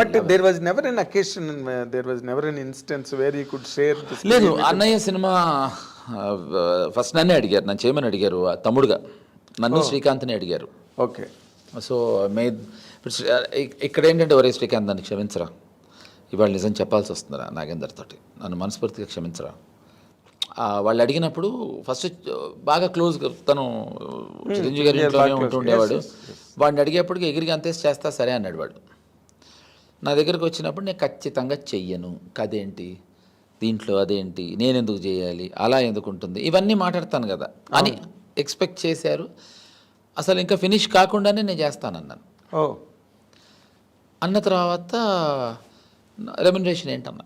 But there was never an occasion there was never an instance where you could share లేదు అన్నయ్య cinema first నన్నే అడిగారు నన్ను చేయమని అడిగారు తమ్ముడుగా. నన్ను శ్రీకాంత్ని అడిగారు. ఓకే. సో మే ఇక్కడ ఏంటంటే ఒరే శ్రీకాంత్ నన్ను క్షమించరా. ఇవాళ నిజం చెప్పాల్సి వస్తుందిరా నాగేందర్ తోటి. నన్ను మనస్ఫూర్తిగా క్షమించరా. వాళ్ళు అడిగినప్పుడు ఫస్ట్ బాగా క్లోజ్ తను చిరంజీవి గారి ఇంట్లోనే ఉంటుండేవాడు. వాడిని అడిగేప్పటికి ఎగిరికి అంతేసి చేస్తా సరే అన్నాడు వాడు. నా దగ్గరకు వచ్చినప్పుడు నేను ఖచ్చితంగా చెయ్యను. కదేంటి? దీంట్లో అదేంటి? నేను ఎందుకు చేయాలి? అలా ఎందుకు ఉంటుంది? ఇవన్నీ మాట్లాడతాను కదా. అని ఎక్స్పెక్ట్ చేశారు. అసలు ఇంకా ఫినిష్ కాకుండానే నేను చేస్తానన్నాను. ఓ. అన్న తర్వాత రెమ్యునరేషన్ ఏంటన్నా?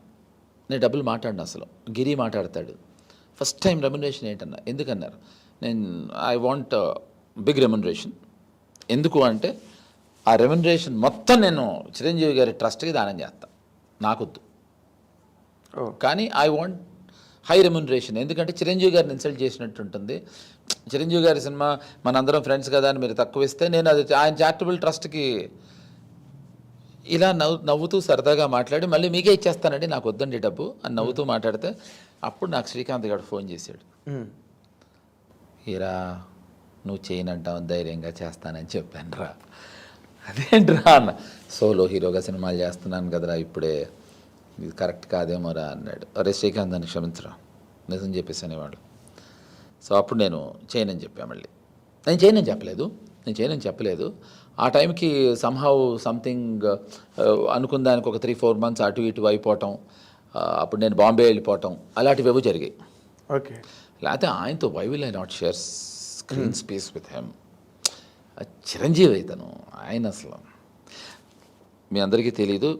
నేను డబ్బులు మాట్లాడిన అసలు. గిరి మాట్లాడతాడు. ఫస్ట్ టైం రెమ్యునరేషన్ ఏంటన్నా? ఎందుకన్నారు? నేను ఐ వాంట్ బిగ్ రెమ్యునరేషన్ ఎందుకు అంటే ఆ రెమ్యునరేషన్ మొత్తం నేను చిరంజీవి గారి ట్రస్ట్కి దానం చేస్తాను నాకొద్దు. ఓ. కానీ ఐ వాంట్ హై రెమ్యునరేషన్. ఎందుకంటే చిరంజీవి గారిని ఇన్సల్ట్ చేసినట్టు ఉంటుంది. చిరంజీవి గారి సినిమా మనందరం ఫ్రెండ్స్ కదా అని మీరు తక్కువ ఇస్తే నేను అది ఆయన చారిటబుల్ ట్రస్ట్కి ఇలా నవ్వు నవ్వుతూ సరదాగా మాట్లాడి మళ్ళీ మీకే ఇచ్చేస్తానండి. నాకు వద్దండి డబ్బు అని నవ్వుతూ మాట్లాడితే అప్పుడు నాకు శ్రీకాంత్ గారు ఫోన్ చేశాడు. హీరా నువ్వు చేయనంటావు ధైర్యంగా చేస్తానని చెప్పాను రా. అదేంట్రా అన్న. సోలో హీరోగా సినిమాలు చేస్తున్నాను కదరా ఇప్పుడే. ఇది కరెక్ట్ కాదేమోరా అన్నాడు. అరే శ్రీకాంత్ అని క్షమించరా. నిజం చెప్పేసి అనేవాడు. సో అప్పుడు నేను చేయనని చెప్పా మళ్ళీ. నేను చేయనని చెప్పలేదు. నేను చేయనని చెప్పలేదు. ఆ టైంకి సంహౌ సంథింగ్ అనుకున్న దానికి ఒక త్రీ ఫోర్ మంత్స్ అటు ఇటు అయిపోవటం అప్పుడు నేను బాంబే వెళ్ళిపోవటం అలాంటివి ఏవో జరిగాయి. ఓకే. లేకపోతే ఆయనతో why will I not share screen space with him Chiranjeevi ఇతను ఆయన అసలు. మీ అందరికీ తెలీదు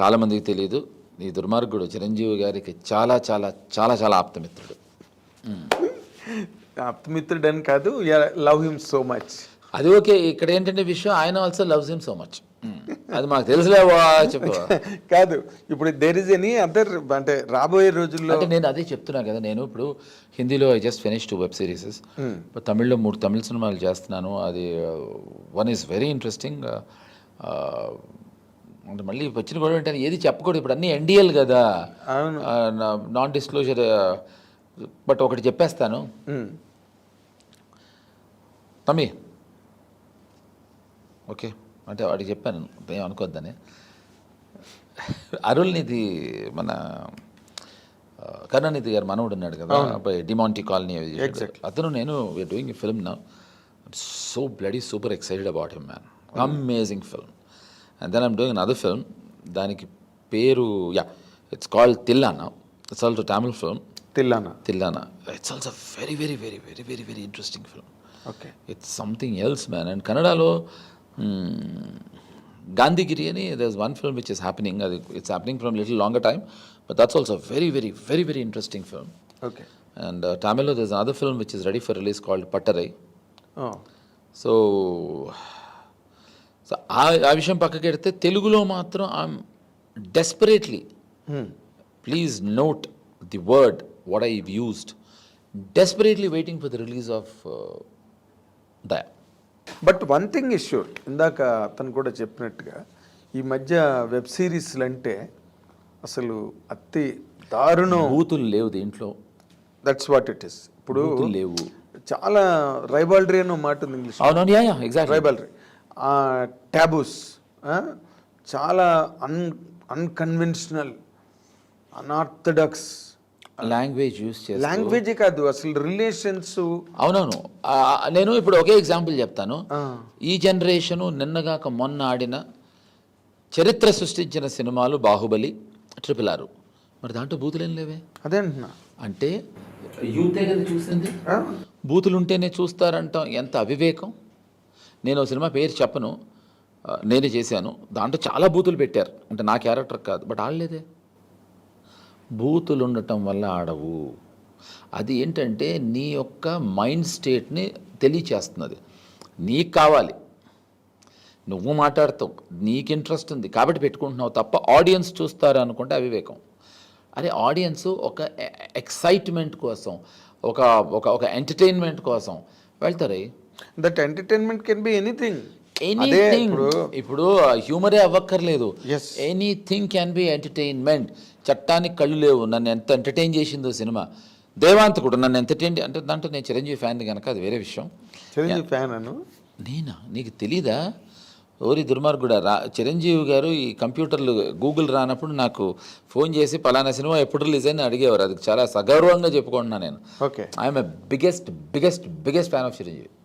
చాలామందికి తెలీదు ఈ దుర్మార్గుడు చిరంజీవి గారికి చాలా చాలా చాలా చాలా ఆప్తమిత్రుడు. ఆప్తమిత్రుడు అని కాదు లవ్ హిమ్ సో మచ్. అది ఓకే ఇక్కడ ఏంటంటే విషయం ఆయన also loves him so much. అది మాకు తెలుసులేవా చెప్పు. కాదు ఇప్పుడు దేర్ ఇస్ ఎనీ అదర్ అంటే రాబోయే రోజుల్లో అంటే నేను అదే చెప్తున్నా కదా నేను ఇప్పుడు హిందీలో I just finish two web series తమిళ్ళో మూడు తమిళ సినిమాలు చేస్తున్నాను. అది వన్ ఈస్ వెరీ ఇంట్రెస్టింగ్ అంటే మళ్ళీ వచ్చిన కూడా అంటే ఏది చెప్పకూడదు. ఇప్పుడు అన్నీ ఎన్డిఎల్ కదా. నాన్ డిస్క్లోజర్ బట్ ఒకటి చెప్పేస్తాను. Hmm. తమ్మి. ఓకే. అంటే వాడికి చెప్పాను ఏం అనుకోద్దని అరుల్నిధి మన కరుణానిధి గారు మనవుడు ఉన్నాడు కదా అబ్బాయి డిమాంటి కాలనీ. అతను నేను వీఆర్ డూయింగ్ ఎ ఫిల్మ్ నా so bloody super excited about him man amazing film and then I'm doing other film దానికి పేరు yeah it's called Thillana it's also Tamil film Thillana Thillana it's also very very very very very very interesting film okay it's something else man and కన్నడలో గాంధీగిరి అని there one film which is happening అది it's happening from little longer time but that's also very very very very interesting film okay and తమిళ్లో there other film which is ready for release called Pattarai Oh. So so ఆ ఆ విషయం పక్కకి పెడితే తెలుగులో మాత్రం I'm desperately Hmm. Please note the word what I used desperately waiting for the release of Daya But one thing is sure ఇందాక అతను కూడా చెప్పినట్టుగా ఈ మధ్య వెబ్ సిరీస్లు అంటే అసలు అతి దారుణం. బూతులు లేవు దీంట్లో. దట్స్ వాట్ ఇట్ ఇస్ ఇప్పుడు లేవు. చాలా రైబాల్డ్రీ అని మాట ఉంది ఇంగ్లీష్ యా ఎగ్జాక్ట్ ట్రైబల్రీ ట్యాబూస్ చాలా అన్ అన్కన్వెన్షనల్ అన్ఆర్థడాక్స్ లాంగ్వేజ్ యూస్ చేసి లాంగ్వేజే కాదు అసలు రిలేషన్స్ అవునవును. నేను ఇప్పుడు ఒకే ఎగ్జాంపుల్ చెప్తాను. ఈ జనరేషను నిన్నగాక మొన్న ఆడిన చరిత్ర సృష్టించిన సినిమాలు బాహుబలి ట్రిపుల్ ఆరు మరి దాంట్లో బూతులేం లేవే? అదే అంటున్నా. అంటే యూతే కదా చూసింది? బూతులు ఉంటేనే చూస్తారంటాం. ఎంత అవివేకం. నేను సినిమా పేరు చెప్పను. నేనే చేశాను. దాంట్లో చాలా బూతులు పెట్టారు. అంటే నా క్యారెక్టర్ కాదు. బట్ ఆడలేదే. బూతులు ఉండటం వల్ల ఆడవు. అది ఏంటంటే నీ యొక్క మైండ్ స్టేట్ని తెలియచేస్తున్నది. నీకు కావాలి. నువ్వు మాట్లాడతావు. నీకు ఇంట్రెస్ట్ ఉంది. కాబట్టి పెట్టుకుంటున్నావు తప్ప ఆడియన్స్ చూస్తారు అనుకుంటే అవివేకం. అరే ఆడియన్స్ ఒక ఎక్సైట్మెంట్ కోసం ఒక ఒక ఒక ఎంటర్టైన్మెంట్ కోసం వెళ్తారే? That entertainment can be anything anything ఇప్పుడు- హ్యూమరే అవ్వక్కర్లేదు. ఎనీథింగ్ క్యాన్ బి ఎంటర్టైన్మెంట్ చట్టానికి కళ్ళు లేవు. నన్ను ఎంత ఎంటర్టైన్ చేసిందో సినిమా. దేవాంత్ కూడా నన్ను ఎంటర్టైన్ అంటే దాంట్లో నేను చిరంజీవి ఫ్యాన్ కనుక అది వేరే విషయం. చిరంజీవి ఫ్యాన్ అను నేనా? నీకు తెలీదా? ఓరి దుర్మార్గుడా రా చిరంజీవి గారు ఈ కంప్యూటర్లు గూగుల్ రానప్పుడు నాకు ఫోన్ చేసి పలానా సినిమా ఎప్పుడు రిలీజ్ అని అడిగేవారు. అది చాలా సగౌరవంగా చెప్పుకుంటున్నా నేను. Okay. I'm biggest biggest biggest fan of Chiranjeevi.